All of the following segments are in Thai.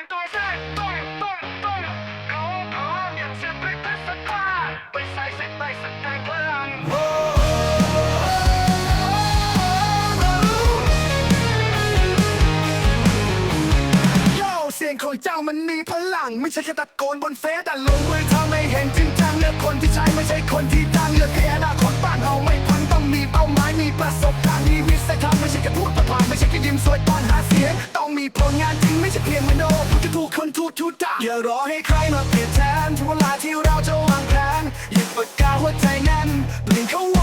ของเสียไปพัสกาไปใส่เส้นไปสักแดเสียงของเจ้ามันมีพลัง ไม่ใช่แค่ตะโกนบนเฟซแต่ลงมือทำให้เห็นจริงจังเลือกคนที่ใช่ไม่ใช่คนที่ดังเลือกแค่อนาคตบ้านเราไม่พังต้องมีเป้าหมายมีประสบการณ์มีวิสัยทัศน์ไม่ใช่แค่พูดผ่านไม่ใช่แค่ยิ้มสวยตอนหาเสียง ต้องมีผลงานจริงไม่ใช่เพียง ทุกด่าอย่ารอให้ใครมาเปลี่ยนแทนถึงเวลาที่เราจะวางแผนหยิบปากกาหัวใจแน่นเปลี่ยนเขา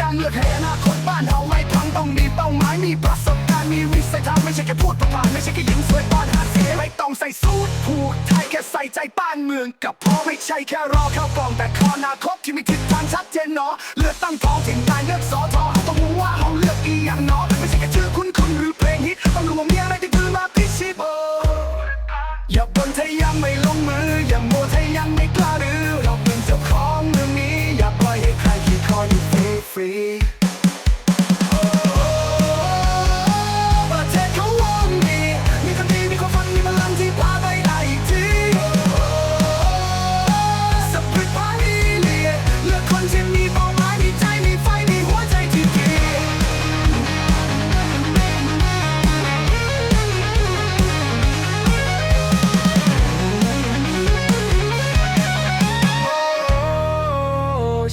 ดังเลือกให้อนาคตบ้านเราไม่พังต้องมีเป้าหมายมีประสบการณ์มีวิสัยทัศน์ไม่ใช่แค่พูดผ่านไม่ใช่แค่ยิ้มสวยตอนหาเสียไม่ต้องใส่สูทผูกไทยแค่ใส่ใจบ้านเมืองกับพอไม่ใช่แค่รอเข้ากล่องแต่ขออนาคตที่มีทิศทางชัดเจนเนาะเลือกตั้งท้องถิ่นได้เลือกสอทอ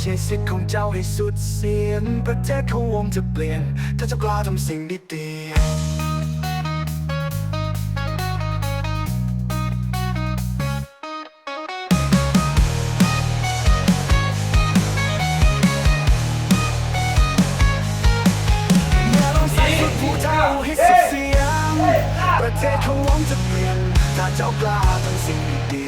ช่สิทธิ์ของเจ้าให้สุดเสียง ประเทศเขาวงจะเปลี่ยน ถ้าเจ้ากล้าทำสิ่งดีๆเมื่อเราใส่สุดผู้ท่าให้สุดเสียงประเทศเขาหวงจะเปลี่ยนถ้าเจ้ากล้าทำสิ่งดี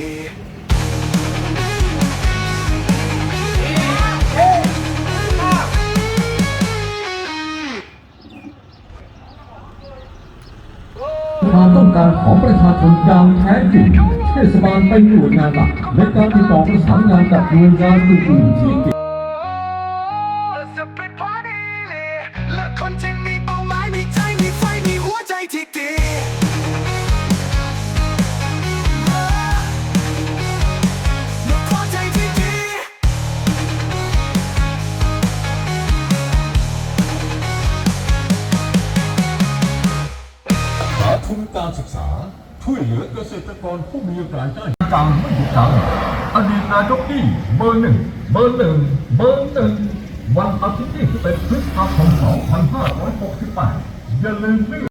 ต้องการของประชาชนอย่างแท้จริงเทศบาลไปหน่วยงานหลักและการติดต่อประสานงานกับหน่วยงานอื่นๆที่เกี่ยว การศึกษาช่วยเหลือเกษตรกรผู้มีรายได้ต่างไม่หยุดยั้งอดีตนายกที่เบอร์หนึ่งเบอร์หนึ่งเบอร์หนึ่งวันอาทิตย์ที่11พฤษภาคม2568อย่าลืมเลือก